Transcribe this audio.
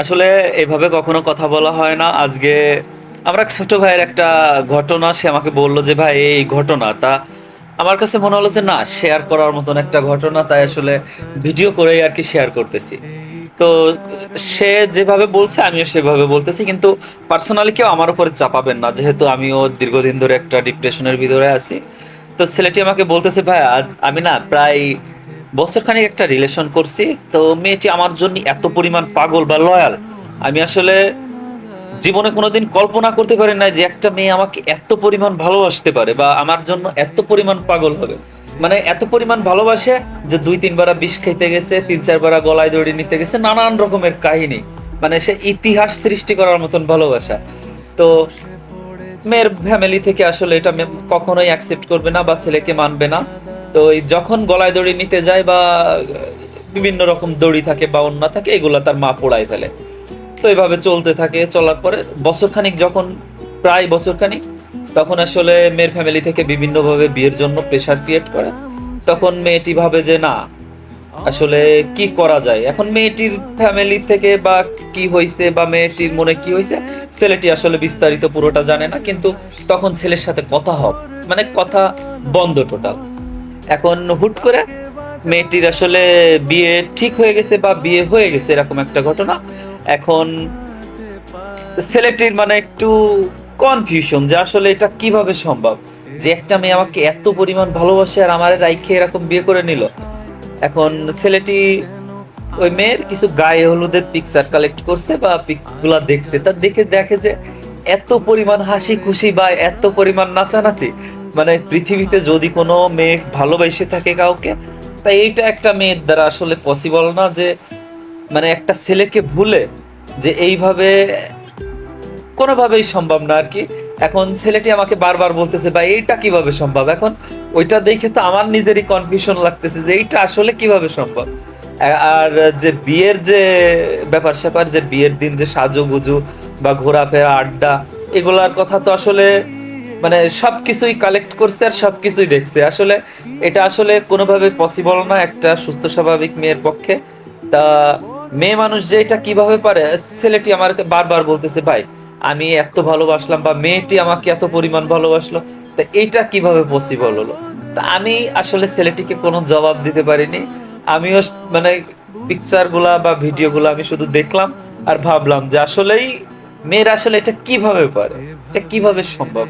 আসলে এভাবে কখনো কথা বলা হয় না। আজকে আমার এক ছোট ভাইয়ের একটা ঘটনা, সে আমাকে বলল যে, ভাই, এই ঘটনা। তা আমার কাছে মনে হলো যে, না শেয়ার করার মতন একটা ঘটনা। তাই আসলে ভিডিও করেই আর কি শেয়ার করতেছি। তো সে যেভাবে বলছে, আমিও সেভাবে বলতেছি। কিন্তু পার্সোনালি কেউ আমার উপরে চাপাবেন না। যেহেতু আমিও দীর্ঘদিন ধরে একটা ডিপ্রেশনের ভিতরে আছি। তো ছেলেটি আমাকে বলতেছে, ভাই আমি না প্রায় বছরখানিক একটা রিলেশন করছি, তো মেয়েটি আমার জন্য এত পরিমাণ পাগল বা লয়াল আমি আসলে জীবনে কোনোদিন কল্পনা করতে পারি না যে একটা মেয়ে আমাকে এত পরিমাণ ভালোবাসতে পারে বা আমার জন্য এত পরিমাণ পাগল হবে। মানে এত পরিমাণ ভালোবাসে যে দুই তিনবার বিষ খাইতে গেছে, তিন চারবার গলায় দড়ি নিতে গেছে, নানান রকমের কাহিনী। মানে সে ইতিহাস সৃষ্টি করার মতন ভালোবাসা। তো মেয়ের ফ্যামিলি থেকে আসলে এটা কখনোই অ্যাকসেপ্ট করবে না বা ছেলেকে মানবে না। তো যখন গলায় দড়ি নিতে যায় বা বিভিন্ন রকম দড়ি থাকে বা অন্য থাকে, এগুলা তার মা পোড়াই ফেলে। তো এভাবে চলতে থাকে, চলার পরে বছরখানিক যখন, প্রায় বছরখানিক, তখন আসলে মেয়ের ফ্যামিলি থেকে বিভিন্নভাবে বিয়ের জন্য প্রেশার ক্রিয়েট করে। তখন মেয়েটি ভাবে যে, না, আসলে কি করা যায়? এখন মেয়েটির ফ্যামিলি থেকে বা কি হয়েছে বা মেয়েটির মনে কি হয়েছে ছেলেটি আসলে বিস্তারিত পুরোটা জানে না, কিন্তু তখন ছেলের সাথে কথা হবে মানে কথা বন্ধ টোটাল এখন হুট করে মেয়েটির আসলে বিয়ে ঠিক হয়ে গেছে বা বিয়ে হয়ে গেছে এরকম একটা ঘটনা। এখন ছেলেটির মানে একটু কনফিউশন যে আসলে এটা কীভাবে সম্ভব? যে একটা মেয়ে আমাকে এত পরিমাণ ভালোবাসে আর আমার রাইখে এরকম বিয়ে করে নিল। এখন ছেলেটি ওই মেয়ের কিছু গায়ে হলুদের পিকচার কালেক্ট করছে বা পিকগুলা দেখছে। তা দেখে দেখে যে এত পরিমাণ হাসি খুশি বা এত পরিমাণ নাচানাচি মানে পৃথিবীতে যদি কোনো মেয়ে ভালোবাসে থাকে কাউকে তাই এইটা একটা মেয়ের দ্বারা আসলে পসিবল না যে মানে একটা ছেলেকে ভুলে যে এইভাবে কোনোভাবেই সম্ভব না আর কি। এখন ছেলেটি আমাকে বারবার বলতেছে, ভাই, এইটা কীভাবে সম্ভব? এখন ওইটা দেখে তো আমার নিজেরই কনফিউশন লাগতেছে যে এইটা আসলে কীভাবে সম্ভব? আর যে বিয়ের যে ব্যাপার স্যাপার, যে বিয়ের দিন যে সাজুগুজু বা ঘোরাফেরা, আড্ডা, এগুলার কথা তো আসলে মানে সবকিছুই কালেক্ট করছে আর সবকিছুই দেখছে। আসলে এটা আসলে কোনোভাবে পসিবল না একটা সুস্থ স্বাভাবিক মেয়ের পক্ষে। তা মেয়ে মানুষ যে এটা কীভাবে পারে? ছেলেটি আমাকে বারবার বলতেছে, ভাই, আমি এত ভালোবাসলাম বা মেয়েটি আমাকে এত পরিমাণ ভালোবাসলো। তা এটা কীভাবে পসিবল হলো? তা আমি আসলে ছেলেটিকে কোনো জবাব দিতে পারিনি। আমিও মানে পিকচারগুলা বা ভিডিও গুলা আমি শুধু দেখলাম আর ভাবলাম যে আসলেই মেয়েরা আসলে এটা কীভাবে পারে? এটা কীভাবে সম্ভব?